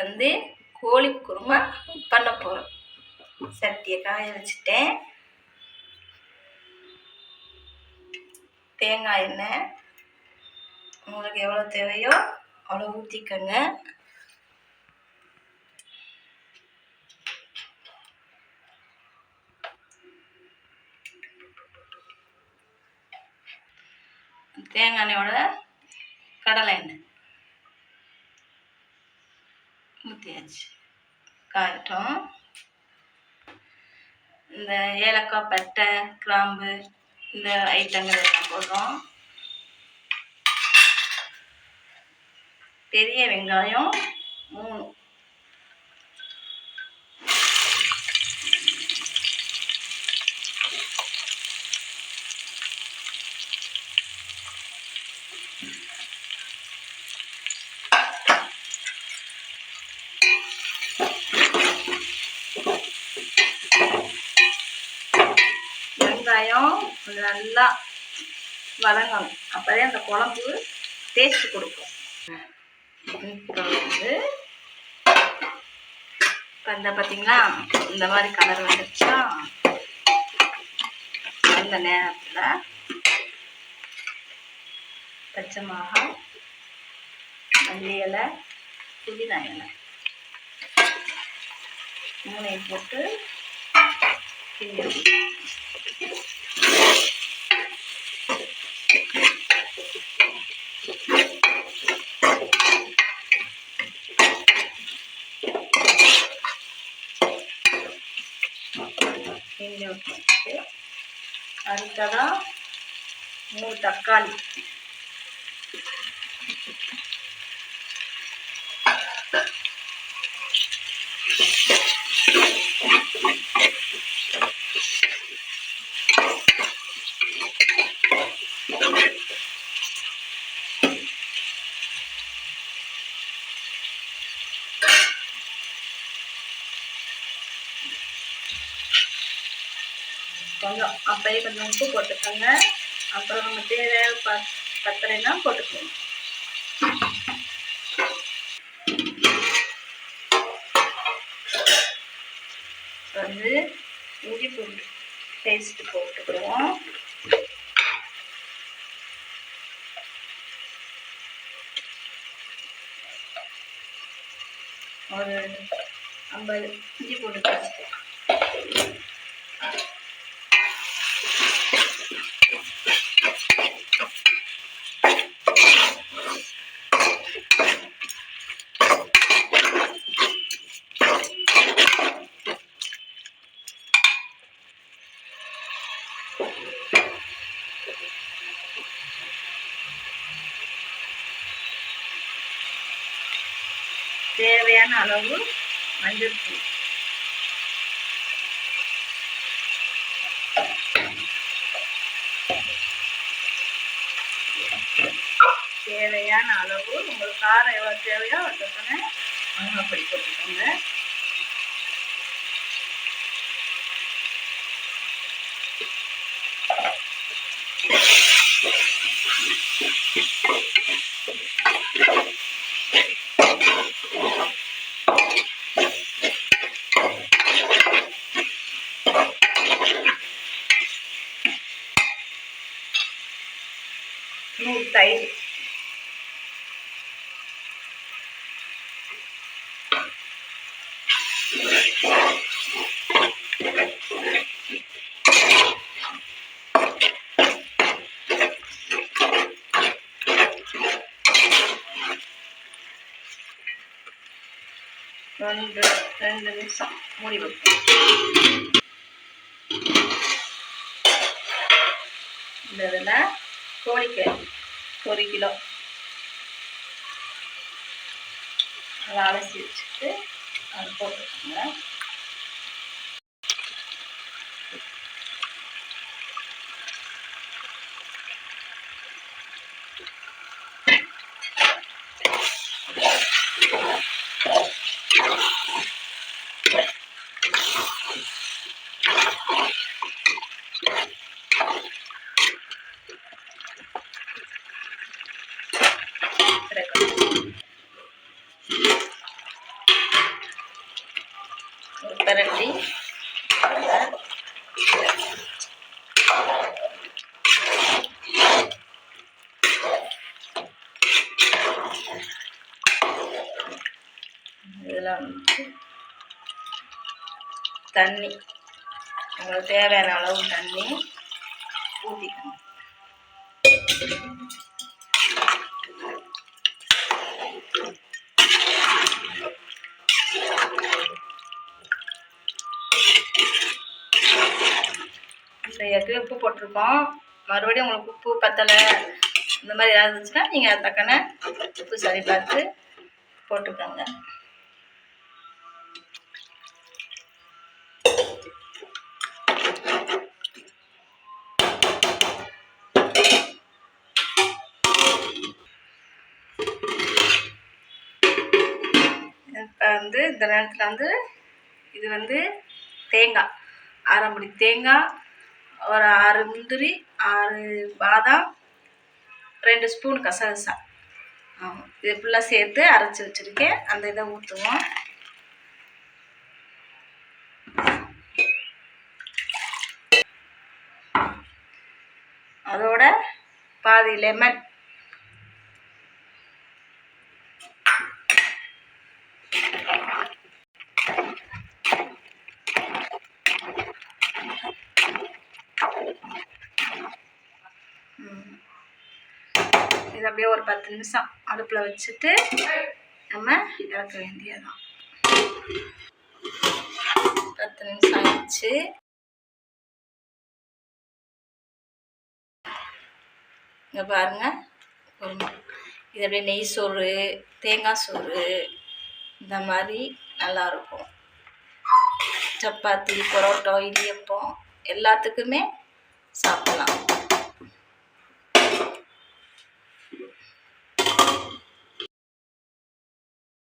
வந்து கோழி குருமா பண்ண போகிறோம் சட்டியை காய வச்சுட்டேன். தேங்காய் எண்ணெய். உங்களுக்கு எவ்வளோ தேவையோ அவ்வளோ ஊற்றிக்கோங்க தேங்காய் எண்ணெயோட கடலை எண்ணெய். ஊற்றியாச்சு காயட்டும் இந்த ஏலக்காய் பட்டை கிராம்பு இந்த ஐட்டங்கள் எல்லாம் போடுறோம். பெரிய வெங்காயம் மூணு. வெங்காயம் நல்லா வதங்கணும். அப்போதே அந்த குழம்பு டேஸ்ட் கொடுக்கும். இப்போ வந்து இப்போ இந்த பார்த்தீங்களா இந்த மாதிரி கலர் வந்துருச்சா? அந்த நேரத்தில் பச்சை மிளகாய் மல்லி இலை புதினா இலை மூணையும் போட்டு கிண்டி கிண்டி விட்டு அடுத்ததாக மூணு தக்காளி. கொஞ்சம் அப்படியே கொஞ்சம் உப்பு போட்டுக்கோங்க. அப்புறம் நம்ம தேவையான ப பத்தலைன்னா போட்டுக்கோங்க. வந்து இஞ்சி பூண்டு பேஸ்ட் போட்டுக்கிடுவோம் ஒரு ஐம்பது இஞ்சி பூண்டு பேஸ்ட்டு தேவையான அளவு மஞ்சள் தேவையான அளவு உங்களுக்கு காரம் எவ்வளோ தேவையோ அதுக்கான மிளகாப்பொடி போட்டுக்கோங்க. நூறு தயிர் ரெண்டு ரெண்டு நிமிஷம் மூடி வைப்போம். இந்த இதில் கோழிக்கிழங்கு ஒரு கிலோ. அதை அலசி வச்சுட்டு பிரட்டி இதில் வந்து தண்ணி உங்களுக்கு தேவையான அளவு தண்ணி ஊற்றிக்கணும் ஏற்கனவே உப்பு போட்டிருக்கோம். மறுபடியும் உங்களுக்கு உப்பு பத்தலை இந்த மாதிரி ஏதாவது இருந்துச்சுன்னா நீங்கள் அது தக்கன உப்பு சரி பார்த்து போட்டுக்கோங்க. இப்போ வந்து இந்த நேரத்தில் வந்து இது வந்து தேங்காய் அரைமுடி தேங்காய் ஒரு ஆறு முந்திரி ஆறு பாதாம் ரெண்டு ஸ்பூன் கசகசா. ஆமாம் இது ஃபுல்லாக சேர்த்து அரைச்சி வச்சுருக்கேன். அந்த இதை ஊற்றுவோம் அதோட பாதி லெமன் இது அப்படியே ஒரு பத்து நிமிஷம் அடுப்பில் வச்சுட்டு நம்ம இறக்க வேண்டியதுதான். பத்து நிமிஷம் ஆயிடுச்சு. இங்கே பாருங்க குருமா இது அப்படியே நெய் சோறு தேங்காய் சோறு இந்த மாதிரி நல்லாயிருக்கும் சப்பாத்தி பரோட்டா இடியப்பம் எல்லாத்துக்குமே சாப்பிடலாம்.